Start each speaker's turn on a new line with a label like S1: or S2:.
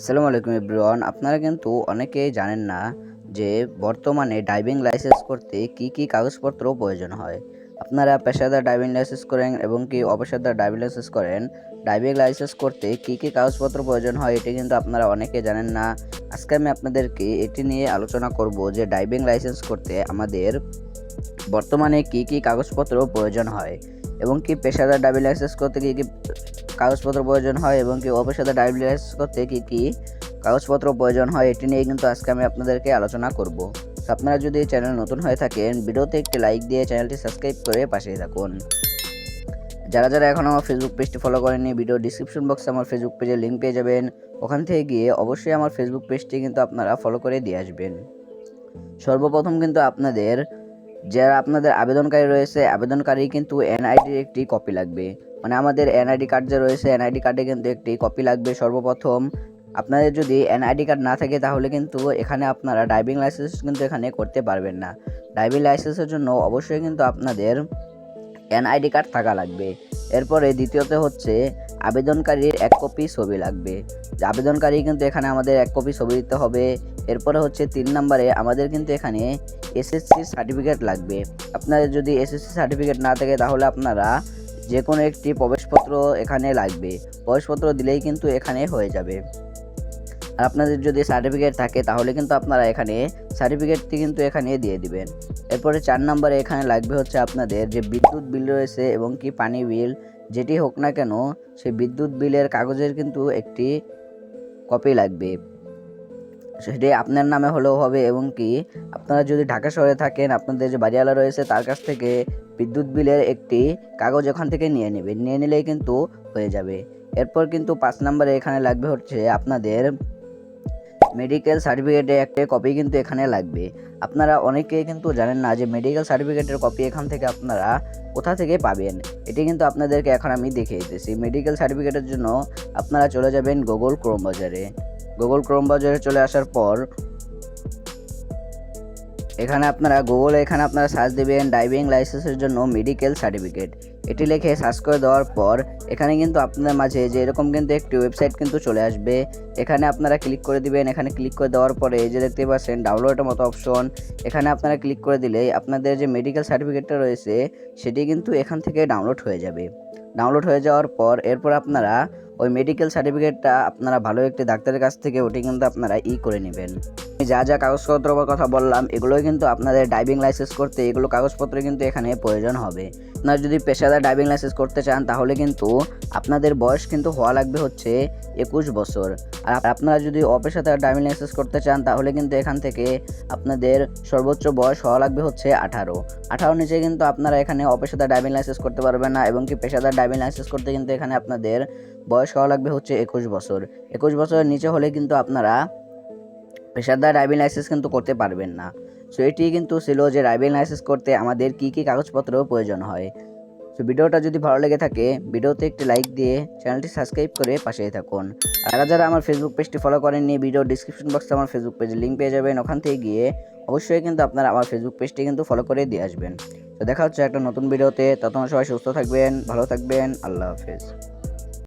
S1: আসসালামু আলাইকুম এভরিওয়ান। আপনারা কিন্তু অনেকেই জানেন না যে বর্তমানে ড্রাইভিং লাইসেন্স করতে কি কি কাগজপত্র প্রয়োজন হয়। আপনারা পেশাদার ড্রাইভিং লাইসেন্স করেন এবং কি অপেশাদার ড্রাইভিং লাইসেন্স করেন ড্রাইভিং লাইসেন্স করতে কি কি কাগজপত্র প্রয়োজন হয় এটি কিন্তু আপনারা অনেকে জানেন না। আজকে আমি আপনাদেরকে এটি নিয়ে আলোচনা করব যে ড্রাইভিং লাইসেন্স করতে আমাদের বর্তমানে কি কি কাগজপত্র প্রয়োজন হয়। এবং কি পেশাদার ড্রাইভিং লাইসেন্স করতে কি কি কাগজপত্র প্রয়োজন হয় এবং কি অপেশাদার ড্রাইভিং লাইসেন্স করতে কি কি কাগজপত্র প্রয়োজন হয়, এটি নিয়ে কিন্তু আজকে আমি আপনাদেরকে আলোচনা করব। আপনারা যদি চ্যানেল নতুন হয়ে থাকেন, ভিডিওতে একটি লাইক দিয়ে চ্যানেলটি সাবস্ক্রাইব করে পাশেই থাকুন। যারা যারা এখন আমার ফেসবুক পেজটি ফলো করেননি ভিডিও ডিসক্রিপশন বক্সে আমার ফেসবুক পেজের লিঙ্ক পেয়ে যাবেন। ওখান থেকে গিয়ে অবশ্যই আমার ফেসবুক পেজটি কিন্তু আপনারা ফলো করে দিয়ে আসবেন। সর্বপ্রথম কিন্তু আপনাদের যারা আপনাদের আবেদনকারী রয়েছে, আবেদনকারী কিন্তু এনআইডির একটি কপি লাগবে। মানে আমাদের এনআইডি কার্ড যে রয়েছে এনআইডি কার্ডে কিন্তু একটি কপি লাগবে সর্বপ্রথম। আপনাদের যদি এনআইডি কার্ড না থাকে, তাহলে কিন্তু এখানে আপনারা ড্রাইভিং লাইসেন্স কিন্তু এখানে করতে পারবেন না। ড্রাইভিং লাইসেন্সের জন্য অবশ্যই কিন্তু আপনাদের এনআইডি কার্ড থাকা লাগবে। এরপরে দ্বিতীয়তে হচ্ছে আবেদনকারীর এক কপি ছবি লাগবে। আবেদনকারী কিন্তু এখানে আমাদের এক কপি ছবি দিতে হবে। এরপরে হচ্ছে তিন নম্বরে আমাদের কিন্তু এখানে এসএসসি সার্টিফিকেট লাগবে। আপনাদের যদি এসএসসি সার্টিফিকেট না থাকে তাহলে আপনারা যে কোনো একটি প্রবেশপত্র এখানে লাগবে। প্রবেশপত্র দিলেই কিন্তু এখানে হয়ে যাবে। আর আপনাদের যদি সার্টিফিকেট থাকে, তাহলে কিন্তু আপনারা এখানে সার্টিফিকেটটি কিন্তু এখানে দিয়ে দিবেন। এরপরে চার নম্বরে এখানে লাগবে হচ্ছে আপনাদের যে বিদ্যুৎ বিল রয়েছে এবং কি পানি বিল, যেটি হোক না কেন, সেই বিদ্যুৎ বিলের কাগজের কিন্তু একটি কপি লাগবে। সেটি আপনার নামে হলেও হবে এবং কি আপনারা যদি ঢাকা শহরে থাকেন, আপনাদের যে বাড়িওয়ালা রয়েছে, তার কাছ থেকে বিদ্যুৎ বিলের একটি কাগজ ওখান থেকে নিয়ে নেবেন। নিয়ে নিলেই কিন্তু হয়ে যাবে। এরপর কিন্তু পাঁচ নম্বরে এখানে লাগবে হচ্ছে আপনাদের মেডিকেল সার্টিফিকেটের একটা কপি কিন্তু এখানে লাগবে। আপনারা অনেকেই কিন্তু জানেন না যে মেডিকেল সার্টিফিকেটের কপি এখান থেকে আপনারা কোথা থেকে পাবেন? এটি কিন্তু আপনাদেরকে এখন আমি দেখিয়ে দিতেছি। মেডিকেল সার্টিফিকেটের জন্য আপনারা চলে যাবেন গুগল ক্রোম বাজারে। গুগল ক্রোম বাজারে চলে আসার পর এখানে আপনারা গুগলে এখানে আপনারা সার্চ দেবেন ড্রাইভিং লাইসেন্সের জন্য মেডিকেল সার্টিফিকেট এটি লিখে সার্চ করে দেওয়ার পর, এখানে কিন্তু আপনাদের মাঝে যে এরকম কিন্তু একটি ওয়েবসাইট কিন্তু চলে আসবে। এখানে আপনারা ক্লিক করে দিবেন, এখানে ক্লিক করে দেওয়ার পরে যে দেখতে পাচ্ছেন ডাউনলোডের মতো অপশন এখানে আপনারা ক্লিক করে দিলে আপনাদের যে মেডিকেল সার্টিফিকেটটা রয়েছে, সেটি কিন্তু এখান থেকে ডাউনলোড হয়ে যাবে। ডাউনলোড হয়ে যাওয়ার পর এরপর আপনারা ওই মেডিকেল সার্টিফিকেটটা আপনারা ভালো একটি ডাক্তারের কাছ থেকে ওটি কিন্তু আপনারা ই করে নেবেন। যা যা কাগজপত্র কথা বললাম, এগুলোই কিন্তু আপনাদের ড্রাইভিং লাইসেন্স করতে, এগুলো কাগজপত্র কিন্তু এখানে প্রয়োজন হবে। আপনারা যদি পেশাদার ড্রাইভিং লাইসেন্স করতে চান, তাহলে কিন্তু আপনাদের বয়স কিন্তু হওয়া লাগবে হচ্ছে একুশ বছর। আর আপনারা যদি অপেশাদার ড্রাইভিং লাইসেন্স করতে চান, তাহলে কিন্তু এখান থেকে আপনাদের সর্বোচ্চ বয়স হওয়া লাগবে হচ্ছে আঠারো। আঠারো নিচে কিন্তু আপনারা এখানে অপেশাদার ড্রাইভিং লাইসেন্স করতে পারবেন না, এবং কি পেশাদার ড্রাইভিং লাইসেন্স করতে কিন্তু এখানে আপনাদের বয়স হওয়া লাগবে হচ্ছে একুশ বছর। একুশ বছরের নিচে হলে কিন্তু আপনারা পেশাদার ড্রাইভিং লাইসেন্স কিন্তু করতে পারবেন না। সো এটি কিন্তু ছিল যে ড্রাইভিং লাইসেন্স করতে আমাদের কী কী কাগজপত্র প্রয়োজন হয়। সো ভিডিওটা যদি ভালো লেগে থাকে, ভিডিওতে একটি লাইক দিয়ে চ্যানেলটি সাবস্ক্রাইব করে পাশেই থাকুন। আর যারা আমার ফেসবুক পেজটি ফলো করেননি ভিডিও ডিসক্রিপশন বক্সে আমার ফেসবুক পেজের লিঙ্ক পেয়ে যাবেন। ওখান থেকে গিয়ে অবশ্যই কিন্তু আপনারা আমার ফেসবুক পেজটি কিন্তু ফলো করে দিয়ে আসবেন। তো দেখা হচ্ছে একটা নতুন ভিডিওতে। ততক্ষণ সবাই সুস্থ থাকবেন, ভালো থাকবেন। আল্লাহ হাফেজ।